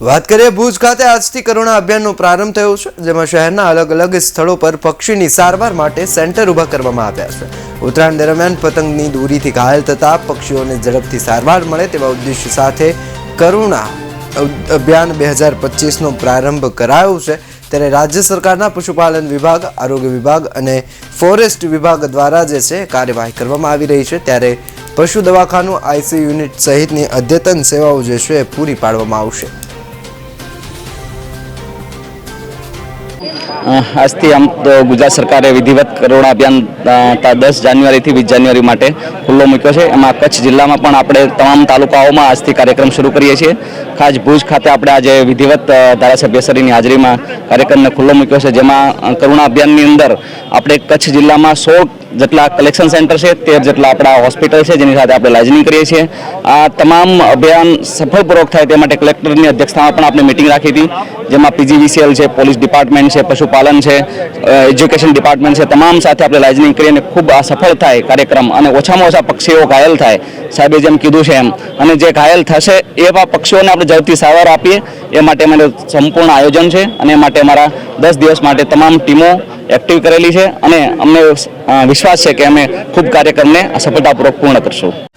વાત કરીએ ભુજ ખાતે આજથી કરુણા અભિયાનનો પ્રારંભ થયો છે, જેમાં શહેરના અલગ અલગ સ્થળો પર પક્ષીની સારવાર માટે સેન્ટર ઊભા કરવામાં આવ્યા છે. ઉત્તરાયણ દરમિયાન પતંગની દૂરીથી ઘાયલ થતા પક્ષીઓને ઝડપથી સારવાર મળે તેવા ઉદ્દેશ્ય સાથે કરુણા અભિયાન બે હજાર પચીસનો પ્રારંભ કરાયો છે. ત્યારે રાજ્ય સરકારના પશુપાલન વિભાગ, આરોગ્ય વિભાગ અને ફોરેસ્ટ વિભાગ દ્વારા જે છે કાર્યવાહી કરવામાં આવી રહી છે. ત્યારે પશુ દવાખાનું આઈસી યુનિટ સહિતની અદ્યતન સેવાઓ જે છે પૂરી પાડવામાં આવશે. આજથી આમ તો ગુજરાત સરકારે વિધિવત કરુણા અભિયાન દસ જાન્યુઆરીથી વીસ જાન્યુઆરી માટે ખુલ્લો મૂક્યો છે. એમાં કચ્છ જિલ્લામાં પણ આપણે તમામ તાલુકાઓમાં આજથી કાર્યક્રમ શરૂ કરીએ છીએ. ખાસ ભુજ ખાતે આપણે આજે વિધિવત ધારાસભ્યશ્રીની હાજરીમાં કાર્યક્રમને ખુલ્લો મૂક્યો છે. જેમાં કરુણા અભિયાનની અંદર આપણે કચ્છ જિલ્લામાં સોળ જેટલા કલેક્શન સેન્ટર છે તેર જેટલા આપણા હોસ્પિટલ છે, જેની સાથે આપણે લાઇઝનિંગ કરીએ છીએ. આ તમામ અભિયાન સફળપૂર્વક થાય તે માટે કલેક્ટરની અધ્યક્ષતામાં પણ આપણે મિટિંગ રાખી હતી, જેમાં પીજીવીસીએલ છે પોલીસ ડિપાર્ટમેન્ટ છે, પશુપાલન છે એજ્યુકેશન ડિપાર્ટમેન્ટ છે, તમામ સાથે આપણે લાઇઝનિંગ કરીને ખૂબ આ સફળ થાય કાર્યક્રમ અને ઓછામાં ઓછા પક્ષીઓ ઘાયલ થાય. સાહેબે જેમ કીધું છે એમ. અને જે ઘાયલ થશે, એવા પક્ષીઓને આપણે ઝડપથી સારવાર આપીએ. એ માટે અમારે સંપૂર્ણ આયોજન છે અને એ માટે અમારા દસ દિવસ માટે તમામ ટીમો એક્ટિવ કરેલી છે અને અમને વિશ્વાસ છે કે અમે ખૂબ કાર્યક્રમને સફળતાપૂર્વક પૂર્ણ કરશું.